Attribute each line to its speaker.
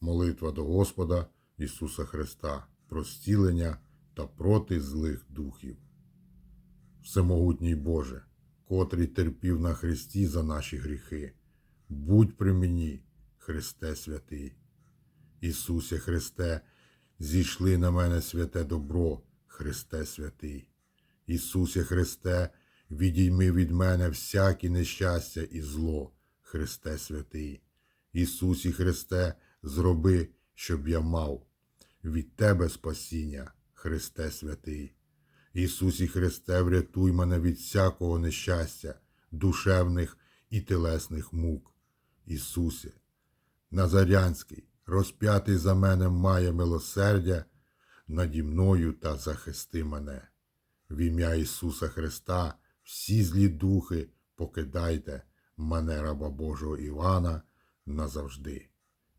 Speaker 1: Молитва до Господа Ісуса Христа про зцілення та проти злих духів. Всемогутній Боже, котрий терпів на Христі за наші гріхи, будь при мені, Христе святий. Ісусе Христе, зійшли на мене святе добро, Христе святий. Ісусе Христе, відійми від мене всякі нещастя і зло, Христе святий. Ісусі Христе, зроби, щоб я мав від Тебе спасіння, Христе святий. Ісусі Христе, врятуй мене від всякого нещастя, душевних і телесних мук. Ісусе, Назарянський, розп'ятий за мене має милосердя наді мною та захисти мене. В ім'я Ісуса Христа всі злі духи покидайте мене, раба Божого Івана, назавжди.